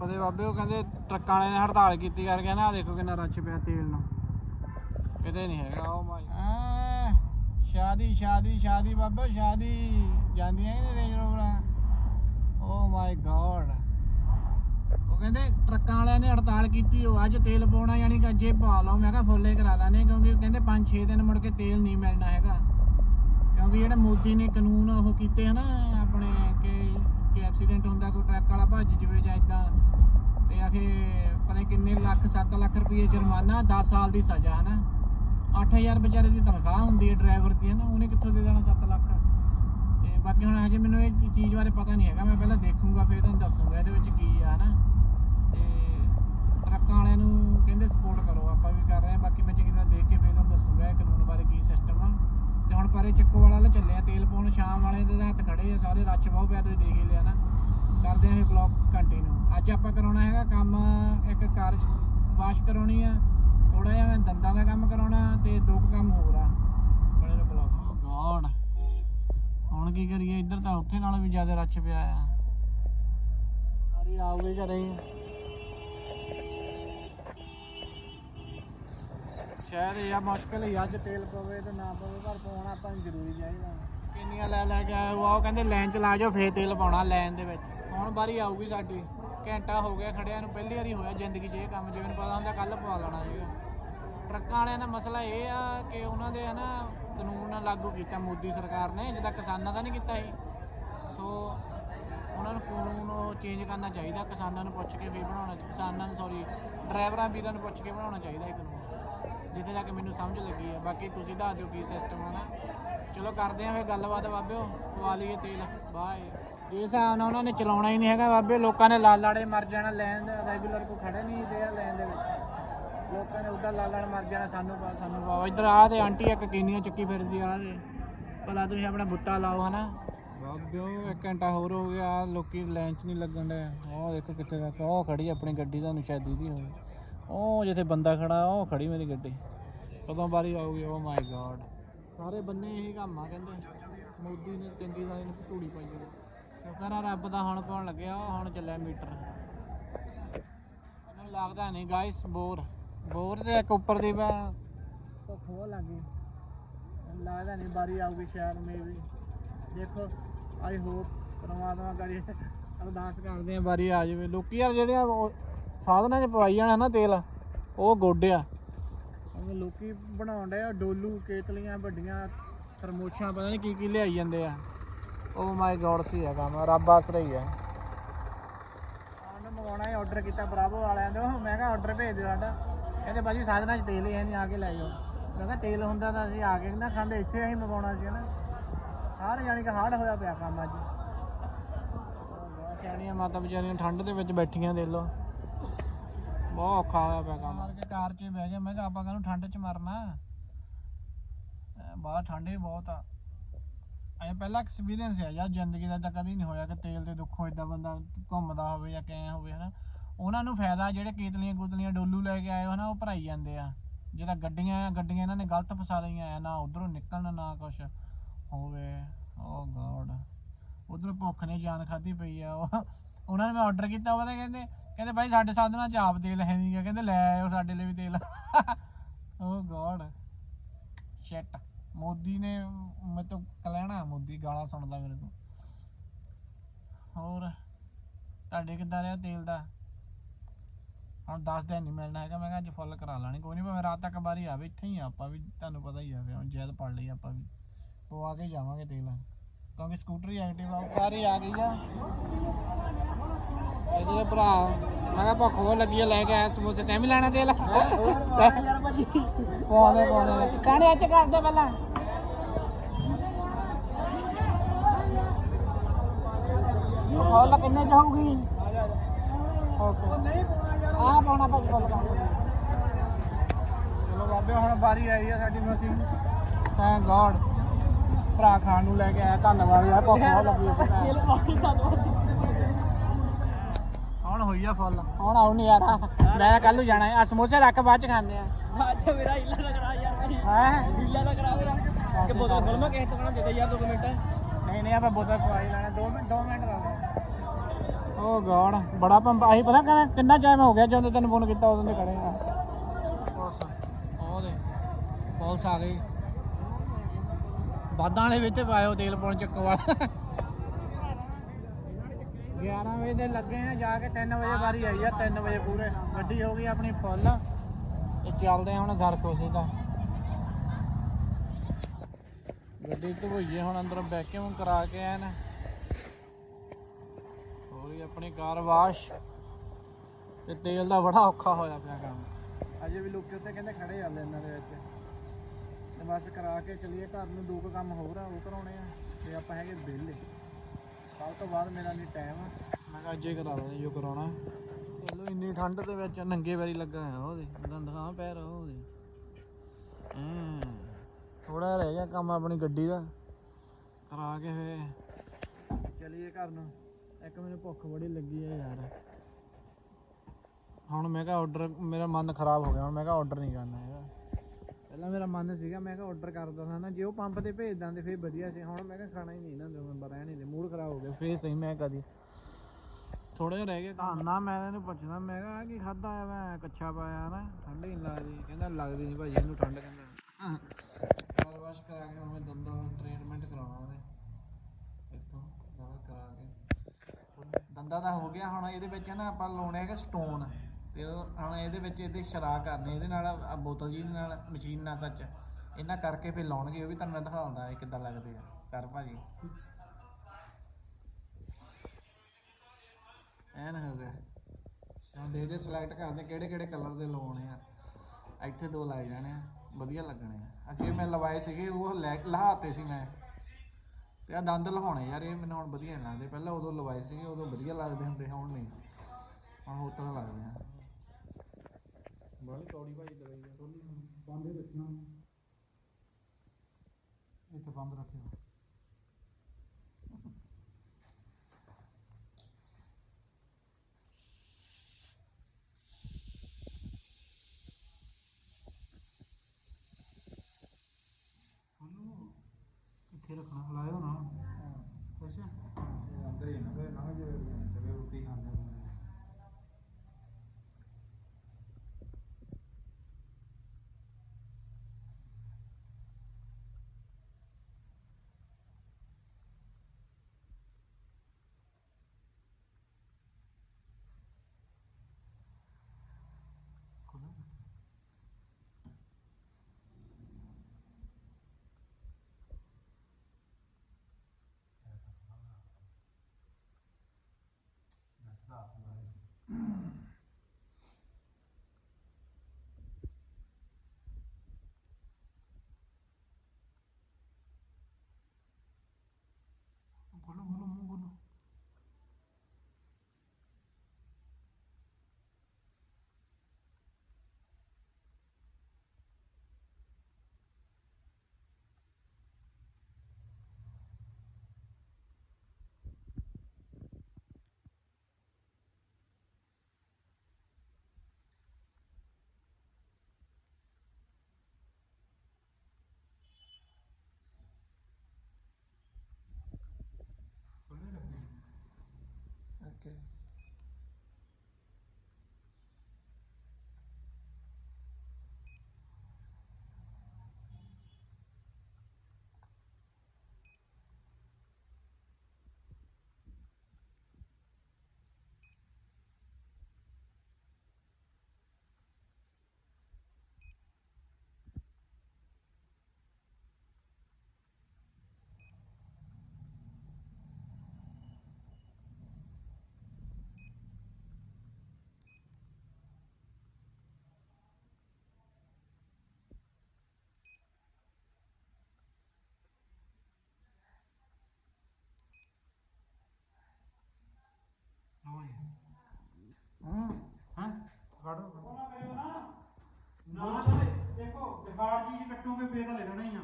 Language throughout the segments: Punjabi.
ਪਤੇ ਬਾਬੇ ਉਹ ਕਹਿੰਦੇ ਟਰੱਕਾਂ ਵਾਲਿਆਂ ਨੇ ਹੜਤਾਲ ਕੀਤੀ ਕਰਕੇ ਨਾ, ਆਹ ਦੇਖੋ ਕਿੰਨਾ ਰੱਛ ਪਿਆ ਤੇਲ ਨੂੰ। ਕਿਤੇ ਨਹੀਂ ਹੈਗਾ ਉਹ ਮਾਈ। ਆ, ਸ਼ਾਦੀ ਸ਼ਾਦੀ ਸ਼ਾਦੀ ਬਾਬੇ, ਸ਼ਾਦੀ। ਜਾਂਦੀਆਂ ਹੀ ਰੇਂਜ ਰੋਵਰਾਂ। ਓ ਮਾਈ ਗॉड ਉਹ ਕਹਿੰਦੇ ਟਰੱਕਾਂ ਵਾਲਿਆਂ ਨੇ ਹੜਤਾਲ ਕੀਤੀ, ਉਹ ਅੱਜ ਤੇਲ ਪਾਉਣਾ ਯਾਨੀ ਕਿ ਅੱਜੇ ਪਾ ਲਓ। ਮੈਂ ਕਿਹਾ ਫੁੱਲੇ ਕਰਾ ਲੈਣੇ ਕਿਉਂਕਿ ਕਹਿੰਦੇ 5-6 ਦਿਨ ਮੁੜ ਕੇ ਤੇਲ ਨਹੀਂ ਮਿਲਣਾ ਹੈਗਾ। ਕਿਉਂਕਿ ਜਿਹੜੇ ਮੋਦੀ ਨੇ ਕਾਨੂੰਨ ਉਹ ਕੀਤੇ ਹਨਾ ਐਕਸੀਡੈਂਟ ਹੁੰਦਾ, ਕੋਈ ਟਰੱਕ ਵਾਲਾ ਭੱਜ ਜਵੇ ਜਾਂ ਇਦਾਂ ਤੇ ਆਖੇ ਪਤਾ ਕਿੰਨੇ ਲੱਖ 7 ਲੱਖ ਰੁਪਏ ਜੁਰਮਾਨਾ 10 ਸਾਲ ਦੀ ਸਜ਼ਾ, ਹਨਾ? 8000 ਵਿਚਾਰੇ ਦੀ ਤਨਖਾਹ ਹੁੰਦੀ ਹੈ ਡਰਾਈਵਰ ਦੀ, ਹਨਾ? ਉਹਨੇ ਕਿੱਥੋਂ ਦੇ ਦੇਣਾ 7 ਲੱਖ? ਤੇ ਬਾਕੀ ਹੁਣ ਹਜੇ ਮੈਨੂੰ ਇਹ ਚੀਜ਼ ਬਾਰੇ ਪਤਾ ਨਹੀਂ ਹੈਗਾ, ਮੈਂ ਪਹਿਲਾਂ ਦੇਖੂੰਗਾ, ਫਿਰ ਤੁਹਾਨੂੰ ਦੱਸੂੰਗਾ ਇਹਦੇ ਵਿੱਚ ਕੀ ਆ, ਹਨਾ? ਤੇ ਟਰੱਕਾਂ ਵਾਲਿਆਂ ਨੂੰ ਕਹਿੰਦੇ ਸਪੋਰਟ ਕਰੋ, ਆਪਾਂ ਵੀ ਕਰ ਰਹੇ ਹਾਂ, ਬਾਕੀ ਮੈਂ ਚੰਗੀ ਤਰ੍ਹਾਂ ਦੇਖ ਕੇ ਫਿਰ ਤੁਹਾਨੂੰ ਦੱਸੂੰਗਾ ਇਹ ਕਾਨੂੰਨ ਬਾਰੇ ਕੀ ਸਿਸਟਮ ਆ। ਤੇ ਹੁਣ ਪਰੇ ਚੱਕੋ ਵਾਲਾ ਲੈ ਚੱਲੇ ਆ ਤੇਲ ਪਾਉਣ ਸ਼ਾਮ ਵਾਲੇ ਦੇ ਹੱਥ ਖੜੇ ਆ ਸਾਰੇ ਰੱਛ ਬਹੁਤ ਪਿਆ ਤੁਸੀਂ ਦੇਖ ਹੀ ਲਿਆ ਨਾ ਕਰਦੇ ਆ ਫਿਰ ਬਲੌਗ ਕੰਟੀਨਿਊ ਅੱਜ ਆਪਾਂ ਕਰਾਉਣਾ ਹੈਗਾ ਕੰਮ ਇੱਕ ਕਾਰ ਵਾਸ਼ ਕਰਾਉਣੀ ਆ ਥੋੜਾ ਜਿਹਾ ਮੈਂ ਦੰਦਾਂ ਦਾ ਕੰਮ ਕਰਾਉਣਾ ਤੇ ਦੋ ਕੁ ਕੰਮ ਹੋਰ ਆ ਬਣੇ ਰਹੋ ਬਲੌਗ ਗੋਡ ਹੁਣ ਕੀ ਕਰੀਏ ਇੱਧਰ ਤਾਂ ਉੱਥੇ ਨਾਲੋਂ ਵੀ ਜ਼ਿਆਦਾ ਰੱਛ ਪਿਆ ਆ। ਅਰੇ ਆਉਗੇ ਘਰੇ। ਸ਼ਾਇਦ ਇਹ ਆ, ਮੁਸ਼ਕਲ ਹੀ ਆ, ਅੱਜ ਤੇਲ ਪਵੇ ਤੇ ਨਾ ਪਵੇ, ਪਰ ਪਾਉਣਾ ਆਪਾਂ ਨੂੰ ਜ਼ਰੂਰੀ ਚਾਹੀਦਾ ਕਿੰਨੀਆਂ ਲੈ ਲੈ ਕੇ ਆਏ ਉਹ ਆਓ ਕਹਿੰਦੇ ਲਾਈਨ ਚ ਲਾ ਜਾਓ, ਫੇਰ ਤੇਲ ਪਾਉਣਾ ਲਾਈਨ ਦੇ ਵਿੱਚ। ਹੁਣ ਵਾਰੀ ਆਊਗੀ ਸਾਡੀ। ਘੰਟਾ ਹੋ ਗਿਆ ਖੜਿਆਂ ਨੂੰ, ਪਹਿਲੀ ਵਾਰੀ ਹੋਇਆ ਜ਼ਿੰਦਗੀ 'ਚ ਇਹ ਕੰਮ ਜਿਵੇਂ ਨੂੰ ਪਤਾ ਹੁੰਦਾ ਕੱਲ ਪਵਾ ਲੈਣਾ ਸੀਗਾ। ਟਰੱਕਾਂ ਵਾਲਿਆਂ ਦਾ ਮਸਲਾ ਇਹ ਆ ਕਿ ਉਹਨਾਂ ਦੇ ਹਨਾ, ਕਾਨੂੰਨ ਲਾਗੂ ਕੀਤਾ ਮੋਦੀ ਸਰਕਾਰ ਨੇ ਜਿੱਦਾਂ ਕਿਸਾਨਾਂ ਦਾ ਨਹੀਂ ਕੀਤਾ ਸੀ। ਸੋ ਉਹਨਾਂ ਨੂੰ ਕਾਨੂੰਨ ਉਹ ਚੇਂਜ ਕਰਨਾ ਚਾਹੀਦਾ, ਕਿਸਾਨਾਂ ਨੂੰ ਪੁੱਛ ਕੇ ਫੇਰ ਬਣਾਉਣਾ, ਕਿਸਾਨਾਂ ਨੂੰ ਸੌਰੀ ਡਰਾਈਵਰਾਂ, ਵੀਰਾਂ ਨੂੰ ਪੁੱਛ ਕੇ ਬਣਾਉਣਾ ਚਾਹੀਦਾ ਇਹ ਕਾਨੂੰਨ। ਜਿੱਥੇ ਤੱਕ ਮੈਨੂੰ ਸਮਝ ਲੱਗੀ ਹੈ। ਬਾਕੀ ਤੁਸੀਂ ਦੱਸ ਦਿਓ ਕੀ ਸਿਸਟਮ ਹੈ ਨਾ। ਚਲੋ ਕਰਦੇ ਆਂ ਫਿਰ ਗੱਲਬਾਤ ਬਾਬਿਓ। ਪਵਾ ਲਈਏ ਤੇਲ। ਬਾਏ। ਜੇ ਹਿਸਾਬ ਨਾਲ ਉਹਨਾਂ ਨੇ ਚਲਾਉਣਾ ਹੀ ਨਹੀਂ ਹੈਗਾ ਬਾਬੇ। ਲੋਕਾਂ ਨੇ ਲਾਲ ਲਾੜੇ ਮਰ ਜਾਣਾ, ਲੈਣ ਰੈਗੂਲਰ ਕੋ ਖੜੇ ਨਹੀਂ ਦੇ ਲੈਣ ਦੇ ਵਿੱਚ। ਲੋਕਾਂ ਨੇ ਉਦਾਂ ਲਾਲ ਲਾੜ ਮਰ ਜਾਣਾ, ਸਾਨੂੰ ਪਾ ਸਾਨੂੰ ਪਾਓ। ਇੱਧਰ ਆ ਤੇ ਆਂਟੀ ਇੱਕ ਕੀਨੀਆਂ ਚੱਕੀ ਫਿਰਦੀ ਆ ਤੇ ਭਲਾ ਤੁਸੀਂ ਆਪਣਾ ਬੁੱਟਾ ਲਾਓ, ਹਨਾ। ਬਾਬਿਓ, ਇੱਕ ਘੰਟਾ ਹੋਰ ਹੋ ਗਿਆ, ਲੋਕੀ ਲਾਈਨ 'ਚ ਨਹੀਂ ਲੱਗਣ ਦੇ ਉਹ ਦੇਖੋ ਕਿੱਥੇ ਤੱਕ ਉਹ ਖੜੀ ਆਪਣੀ ਗੱਡੀ ਤੁਹਾਨੂੰ ਸ਼ਾਇਦ ਦੀਦੀ ਹੋਵੇ ਉਹ ਜਿੱਥੇ ਬੰਦਾ ਖੜਾ, ਉਹ ਖੜੀ ਮੇਰੀ ਗੱਡੀ। ਕਦੋਂ ਵਾਰੀ ਆਊਗੀ? ਓ ਮਾਈ ਗॉड ਸਾਰੇ ਬੰਨੇ ਇਹੀ ਕੰਮ ਆ ਕਹਿੰਦੇ। ਮੋਦੀ ਨੇ ਚੰਗੀ ਤਰ੍ਹਾਂ ਇਹਨੂੰ ਭਸੂੜੀ ਪਾਈ ਹੋਈ। ਸ਼ੁਕਰ ਆ ਰੱਬ ਦਾ ਹੁਣ ਪਾਉਣ ਲੱਗਿਆ, ਉਹ ਹੁਣ ਚੱਲਿਆ ਮੀਟਰ। ਮੈਨੂੰ ਲੱਗਦਾ ਨਹੀਂ ਗਾਇਸ ਬੋਰ। ਬੋਰ ਦੇ ਇੱਕ ਉੱਪਰ ਦੀ ਮੈਂ ਭੁੱਖ ਬਹੁਤ ਲੱਗ ਗਈ। ਲੱਗਦਾ ਨਹੀਂ ਵਾਰੀ ਆਊਗੀ ਸ਼ਾਇਦ ਮੇਬੀ ਦੇਖੋ ਆਈ ਹੋਪ ਪਰਮਾਤਮਾ ਕਰੀ। ਅਰਦਾਸ ਕਰਦੇ ਆ ਵਾਰੀ ਆ ਜਾਵੇ। ਲੋਕੀ ਯਾਰ ਜਿਹੜੇ ਉਹ ਸਾਧਨਾਂ 'ਚ ਪਵਾਈ ਜਾਣਾ ਨਾ ਤੇਲ ਉਹ ਗੋਡਿਆ ਉਹ ਲੋਕੀ ਬਣਾਉਣ ਡਏ ਆ ਡੋਲੂ ਕੇਤਲੀਆਂ ਵੱਡੀਆਂ ਖਰਮੋਛਾਂ ਪਤਾ ਨਹੀਂ ਕੀ ਕੀ ਲਿਆਈ ਜਾਂਦੇ ਆ। ਓ ਮਾਈ ਗॉड ਸੀ ਆ ਕੰਮ ਰੱਬ ਆਸਰਾ ਹੀ ਆ। ਮੰਗਾਉਣਾ ਹੈ ਆਰਡਰ ਕੀਤਾ ਬਰਾਵੋ ਵਾਲਿਆਂ ਦੇ ਉਹ ਮੈਂ ਕਿਹਾ ਆਰਡਰ ਭੇਜ ਦਿਓ ਸਾਡਾ। ਕਹਿੰਦੇ ਬਾਜੀ ਸਾਧਨਾਂ 'ਚ ਤੇਲ ਹੀ ਹੈ ਨਹੀਂ ਆ ਕੇ ਲੈ ਜਾਓ। ਮੈਂ ਕਿਹਾ ਤੇਲ ਹੁੰਦਾ ਤਾਂ ਅਸੀਂ ਆ ਕੇ ਨਾ ਖਾਂਦੇ ਇੱਥੇ ਅਸੀਂ ਮੰਗਾਉਣਾ ਸੀ ਨਾ ਸਾਰੇ ਜਾਣੀ ਕਿ ਹਾਰਡ ਹੋਇਆ ਪਿਆ ਕੰਮ ਅੱਜ। ਸਿਆਣੀਆਂ ਮਾਤਾ ਵਿਚਾਰੀਆਂ ਠੰਡ ਦੇ ਵਿੱਚ ਬੈਠੀਆਂ ਲਓ। ਬਹੁਤ ਔਖਾ ਹੋਇਆ ਪਿਆ ਕੰਮ। ਮਾਰ ਕੇ ਕਾਰ 'ਚ ਬਹਿ ਗਿਆ ਮੈਂ ਕਿਹਾ ਆਪਾਂ ਕਾਹਨੂੰ ਠੰਡ 'ਚ ਮਰਨਾ। ਐਂ ਬਾਹਰ ਠੰਡ ਵੀ ਬਹੁਤ ਆ। ਐ ਪਹਿਲਾ ਐਕਸਪੀਰੀਅੰਸ ਹੈ ਯਾਰ, ਜ਼ਿੰਦਗੀ ਦਾ ਤਾਂ ਕਦੀ ਨਹੀਂ ਹੋਇਆ ਕਿ ਤੇਲ ਦੇ ਦੁੱਖੋਂ ਇਦਾਂ ਬੰਦਾ ਘੁੰਮਦਾ ਹੋਵੇ ਜਾਂ ਕਿਵੇਂ ਹੋਵੇ, ਹਨਾ। ਉਹਨਾਂ ਨੂੰ ਫਾਇਦਾ ਜਿਹੜੇ ਕੇਤਲੀਆਂ ਕੁਤਲੀਆਂ ਡੋਲੂ ਲੈ ਕੇ ਆਏ ਹੋ ਨਾ ਉਹ ਭਰਾਈ ਜਾਂਦੇ ਆ। ਜਿਹੜਾ ਗੱਡੀਆਂ ਆ ਗੱਡੀਆਂ ਇਹਨਾਂ ਨੇ ਗਲਤ ਫਸਾ ਲਈਆਂ ਆ, ਨਾ ਉਧਰੋਂ ਨਿਕਲਣ, ਨਾ ਕੁਛ। ਹੋਵੇ, ਓ ਗॉड ਉਧਰ ਭੁੱਖ ਨੇ ਜਾਨ ਖਾਦੀ ਪਈ ਆ, ਉਹ। ਉਹਨਾਂ ਨੇ ਮੈਂ ਆਰਡਰ ਕੀਤਾ, ਉਹ ਤਾਂ ਕਹਿੰਦੇ ਕਹਿੰਦੇ ਬਾਈ ਸਾਡੇ ਸਾਧਨਾਂ ਚ ਆਪ ਤੇਲ ਹੈ ਨਹੀਂਗਾ ਕਹਿੰਦੇ ਲੈ ਆਇਓ ਸਾਡੇ ਲਈ ਵੀ ਤੇਲ। ਓ ਗॉड ਸ਼ਿਟ ਮੋਦੀ ਨੇ ਮੈਂ ਤਾਂ ਕਲੈਣਾ ਮੋਦੀ ਗਾਲਾਂ ਸੁਣਦਾ ਮੇਰੇ ਤੋਂ। ਹੋਰ? ਤੁਹਾਡੇ ਕਿੱਦਾਂ ਰਿਹਾ ਤੇਲ ਦਾ? ਹੁਣ 10 ਦਿਨ ਨਹੀਂ ਮਿਲਣਾ ਹੈਗਾ, ਮੈਂ ਕਿਹਾ ਅੱਜ ਫੁੱਲ ਕਰਾ ਲੈਣੀ। ਕੋਈ ਨਹੀਂ ਭਾਵੇਂ ਰਾਤ ਤੱਕ ਬਾਰੀ ਆਵੇ, ਇੱਥੇ ਹੀ ਆਪਾਂ ਵੀ, ਤੁਹਾਨੂੰ ਪਤਾ ਹੀ ਆਵੇ ਹੁਣ ਜੈਦ ਪੜ ਲਈ ਆਪਾਂ ਵੀ। ਪਵਾ ਕੇ ਜਾਵਾਂਗੇ ਤੇਲ। ਕਿਉਂਕਿ ਸਕੂਟਰੀ ਐਕਟਿਵ ਆ ਬਾਰੀ ਆ ਗਈ ਆ। ਇਹਦੇ ਭਰਾ। ਮੈਂ ਕਿਹਾ ਭੁੱਖ ਬਹੁਤ ਲੱਗੀ ਆ ਲੈ ਕੇ ਆਇਆ ਸਮੋਸੇ। ਤੈਂ ਵੀ ਲੈਣਾ ਤੇਲ? ਯਾਰ ਭਾਜੀ। ਪਾਉਣੇ ਪਾਉਣੇ। ਕਾਣੇ ਅੱਜ ਕਰਦੇ ਪਹਿਲਾਂ? ਫੁੱਲ ਕਿੰਨੇ ਚ ਹੋਊਗੀ? ਨਹੀਂ ਪਾਉਣਾ ਯਾਰ ਆ ਪਾਉਣਾ ਭਾਜੀ ਦਾ। ਚਲੋ ਬਾਬੇ ਹੁਣ ਬਾਰੀ ਆਈ ਆ ਸਾਡੀ ਮਸੀਂ। ਥੈਂਕ ਗॉड ਭਰਾ ਖਾਣ ਨੂੰ ਲੈ ਕੇ ਆਇਆ ਧੰਨਵਾਦ ਯਾਰ ਭੁੱਖ ਬਹੁਤ ਲੱਗੀ ਸੀ ਤੇਲ ਪਾ ਕੇ ਤੁਹਾਨੂੰ ਹੁਣ ਹੋਈ ਆ ਫੁੱਲ। ਹੁਣ ਆਉ ਨਹੀਂ ਯਾਰ ਮੈਂ ਕੱਲ ਨੂੰ ਜਾਣਾ ਆ। ਸਮੋਸੇ ਰੱਖ ਬਾਅਦ ਚ ਖਾਂਦੇ ਆ। ਅੱਛਾ ਮੇਰਾ ਹੀਲਾ ਦਾ ਕਰਾ ਯਾਰ ਭਾਜੀ ਹੈ? ਹੀਲਾ ਦਾ ਕਰਾ ਮੇਰਾ। ਕਿ ਬੋਤਲ ਖੋਲ ਮੈਂ ਕਿਸੇ ਤੋਂ ਕਹਣਾ ਦੇ ਦੇ ਯਾਰ 2 ਮਿੰਟ। ਨਹੀਂ ਨਹੀਂ ਆਪਾਂ ਬੋਤਲ ਖਵਾਈ ਲੈਣਾ। 2 ਮਿੰਟ 2 ਮਿੰਟ ਰੁਕ ਓ ਗॉड ਬੜਾ ਪੰਪ ਆਹੀ ਪਤਾ ਕਿੰਨਾ- ਕਿੰਨਾ ਟਾਈਮ ਹੋ ਗਿਆ ਜਦੋਂ ਤੈਨੂੰ ਫੋਨ ਕੀਤਾ ਉਦੋਂ ਦੇ ਖੜੇ ਆ। ਪੁਲਿਸ ਉਹ ਦੇ ਪੁਲਿਸ ਆ ਗਈ। ਬਾਦਾਂ ਵਾਲੇ ਵਿੱਚ ਪਾਇਓ ਤੇਲ ਪਾਉਣ ਚੱਕ ਵਾਲਾ। 11 ਵਜੇ ਦੇ ਲੱਗੇ ਆ, ਜਾ ਕੇ 3 ਵਜੇ ਵਾਰੀ ਆਈ ਆ 3 ਵਜੇ ਪੂਰੇ। ਗੱਡੀ ਹੋ ਗਈ ਆਪਣੀ ਫੁੱਲ ਤੇ ਚੱਲਦੇ ਆ ਹੁਣ ਘਰ ਕੋਸੇ ਦਾ। ਗੱਡੀ ਧੋਈਏ ਹੁਣ ਅੰਦਰ ਵੈਕਿਊਮ ਕਰਾ ਕੇ ਆਏ ਨੇ। ਹੋਰ ਹੀ ਆਪਣੀ ਕਾਰ ਵਾਸ਼ ਤੇ ਤੇਲ ਦਾ ਬੜਾ ਔਖਾ ਹੋਇਆ ਪਿਆ ਕੰਮ। ਅਜੇ ਵੀ ਲੋਕ ਉੱਤੇ ਕਹਿੰਦੇ ਖੜੇ ਜਾਂਦੇ ਇਹਨਾਂ ਦੇ ਵਿੱਚ। ਤੇ ਬਸ ਕਰਾ ਕੇ ਚਲੀਏ, ਘਰ ਨੂੰ ਦੋ ਕੁ ਕੰਮ ਹੋਰ ਆ, ਉਹ ਕਰਾਉਣੇ ਆ। ਤੇ ਆਪਾਂ ਹੈਗੇ ਵਿਹਲੇ। ਕੱਲ ਤੋਂ ਬਾਅਦ ਮੇਰਾ ਨਹੀਂ ਟਾਈਮ ਮੈਂ ਕਿਹਾ ਅੱਜੇ ਕਰਾ ਲਾਂ ਜੋ ਕਰਾਉਣਾ। ਚਲੋ ਇੰਨੀ ਠੰਡ ਦੇ ਵਿੱਚ ਨੰਗੇ ਵਾਰੀ ਲੱਗਾ ਹੈ ਉਹਦੇ। ਦੰਦਾਂ ਪੈਰ ਉਹਦੇ। ਥੋੜਾ ਰਹਿ ਗਿਆ ਕੰਮ ਆਪਣੀ ਗੱਡੀ ਦਾ। ਕਰਾ ਕੇ ਫੇ ਚਲੀਏ ਘਰ ਨੂੰ। ਇੱਕ ਮੈਨੂੰ ਭੁੱਖ ਬੜੀ ਲੱਗੀ ਹੈ ਯਾਰ। ਹੁਣ ਮੈਂ ਕਿਹਾ ਆਰਡਰ ਮੇਰਾ ਮਨ ਖਰਾਬ ਹੋ ਗਿਆ। ਹੁਣ ਮੈਂ ਕਿਹਾ ਆਰਡਰ ਨਹੀਂ ਕਰਨਾ ਹੈਗਾ। ਪਹਿਲਾਂ ਮੇਰਾ ਮਨ ਸੀਗਾ ਮੈਂ ਕਿਹਾ ਆਰਡਰ ਕਰਦਾ ਸੀ ਨਾ ਜੇ ਉਹ ਪੰਪ ਤੇ ਭੇਜ ਦਿੰਦੇ ਫੇਰ ਵਧੀਆ ਸੀ। ਹੁਣ ਮੈਂ ਕਿਹਾ ਖਾਣਾ ਹੀ ਨਹੀਂ ਨਾ ਦੋ ਨੰਬਰ ਰਹਿਣ ਹੀ ਦੇ ਮੂਡ ਖਰਾਬ ਹੋ ਗਿਆ ਫੇਰ ਸਹੀ ਮੈਂ ਕਦੀ ਥੋੜੇ ਰਹਿ ਗਏ ਖਾਣਾ ਮੈਂ ਇਹਨੂੰ ਪੁੱਛਦਾ ਮੈਂ ਕਿਹਾ ਆਹ ਕੀ ਖਾਦਾ ਆ ਮੈਂ ਕੱਛਾ ਪਾਇਆ ਨਾ ਠੰਡ ਹੀ ਨੀ ਲੱਗਦੀ ਕਹਿੰਦਾ ਲੱਗਦੀ ਨਹੀਂ ਭਾਜੀ ਇਹਨੂੰ ਠੰਡ ਕਹਿੰਦਾ। ਵਾਲ ਵਾਸ਼ ਕਰਾ ਕੇ ਹੁਣ ਮੈਂ ਦੰਦਾਂ ਦਾ ਟ੍ਰੀਟਮੈਂਟ ਕਰਾਉਣਾ ਉਹਦੇ ਇੱਥੋਂ ਸਾਰਾ ਕਰਾ ਕੇ। ਦੰਦਾਂ ਦਾ ਹੋ ਗਿਆ ਹੁਣ ਇਹਦੇ ਵਿੱਚ ਨਾ ਆਪਾਂ ਲਾਉਣੇ ਹੈਗੇ ਸਟੋਨ ਤੇ ਉਹ ਹੁਣ ਇਹਦੇ ਵਿੱਚ ਇਹਦੇ ਸ਼ਰਾ ਕਰਨੇ, ਇਹਦੇ ਨਾਲ ਆਹ ਬੋਤਲ ਜੀ ਦੇ ਨਾਲ ਮਸ਼ੀਨ ਨਾਲ ਸੱਚ। ਇਹਨਾਂ ਕਰਕੇ ਫਿਰ ਲਾਉਣਗੇ, ਉਹ ਵੀ ਤੁਹਾਨੂੰ ਮੈਂ ਦਿਖਾਉਂਦਾ ਇਹ ਕਿੱਦਾਂ ਲੱਗਦੇ ਆ। ਕਰ ਭਾਜੀ। ਐਨ ਹੋ ਗਿਆ। ਹੁਣ ਦੇ ਦੇ ਸਿਲੈਕਟ ਕਰਦੇ ਕਿਹੜੇ ਕਿਹੜੇ ਕਲਰ ਦੇ ਲਵਾਉਣੇ ਆ। ਇੱਥੇ ਦੋ ਲਾਏ ਜਾਣੇ ਆ, ਵਧੀਆ ਲੱਗਣੇ ਆ। ਅੱਗੇ ਮੈਂ ਲਵਾਏ ਸੀਗੇ, ਉਹ ਲੈ ਲਹਾਤੇ ਸੀ ਮੈਂ। ਤੇ ਆ ਦੰਦ ਲਹਾਉਣੇ ਯਾਰ, ਇਹ ਮੈਨੂੰ ਹੁਣ ਵਧੀਆ ਲੱਗਦੇ। ਪਹਿਲਾਂ ਉਦੋਂ ਲਵਾਏ ਸੀਗੇ, ਉਦੋਂ ਵਧੀਆ ਲੱਗਦੇ ਹੁੰਦੇ, ਹੁਣ ਨਹੀਂ। ਹੁਣ ਹੋਰ ਤਰ੍ਹਾਂ ਲੱਗਦੇ ਆ। ਬਾਲੀ ਕੌੜੀ ਭਾਈ ਦਵਾਈ ਆ ਬੰਦ ਰੱਖਣਾ ਇੱਥੇ ਬੰਦ ਰੱਖਿਓ ਇੱਥੇ ਰੱਖਣਾ ਹਲਾਇਓ ਨਾ ਅੱਛਾ ਅੰਦਰ ਹੀ ਨਾ ਕੋਈ ਨਾ ਜੇ ਰੋਟੀ ਖਾਂਦੇ ਹੁੰਦੇ ਖੋਲੋ ਖੋਲੋ Okay. ਫੜੋ। ਨਾ। ਦੇਖੋ ਹਾਰਡ ਚੀਜ਼ ਕੱਟੋਗੇ ਫੇਰ ਤਾਂ ਲੈ ਲੈਣਾ ਹੀ ਆ।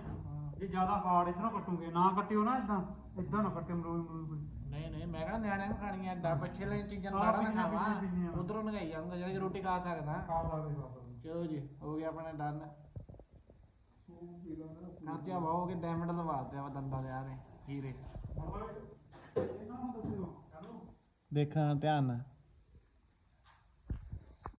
ਜੇ ਜ਼ਿਆਦਾ ਹਾਰਡ ਇਧਰੋਂ ਕੱਟੋਗੇ ਨਾ ਕੱਟਿਓ ਨਾ ਇਦਾਂ। ਇਦਾਂ ਨਾ ਕੱਟਿਓ ਮਰੂਦ ਮਰੂਦ ਕੋਈ। ਨਹੀਂ ਨਹੀਂ ਮੈਂ ਕਹਿੰਦਾ ਨਿਆਣਿਆਂ ਨੂੰ ਖਾਣੀਆਂ ਏਦਾਂ ਪਿੱਛੇ ਵਾਲੀਆਂ ਚੀਜ਼ਾਂ ਹਾਂ, ਨਾੜਾ ਨਾ ਪਿੱਛੇ- ਖਾਵਾਂ। ਪਿੱਛੇ ਪਿੱਛੇ, ਹਾਂ। ਉਧਰੋਂ ਨਗਾਈ ਜਾਂਦਾ ਜਿਹੜੀ ਕਿ ਰੋਟੀ ਖਾ ਸਕਦਾ। ਖਾ ਸਕਦੇ ਖਾ ਸਕਦੇ ਚਲੋ ਜੀ? ਹੋ ਗਿਆ ਆਪਣਾ ਡਨ। ਖਰਚਾ ਬਹੁਤ ਕੇ ਡਾਇਮੰਡ ਲਵਾ ਦਿੱਤੇ ਆ ਦੰਦਾਂ ਦੇ ਆ ਰਹੇ ਹੀਰੇ। ਦੇਖਣਾ ਧਿਆਨ ਨਾਲ।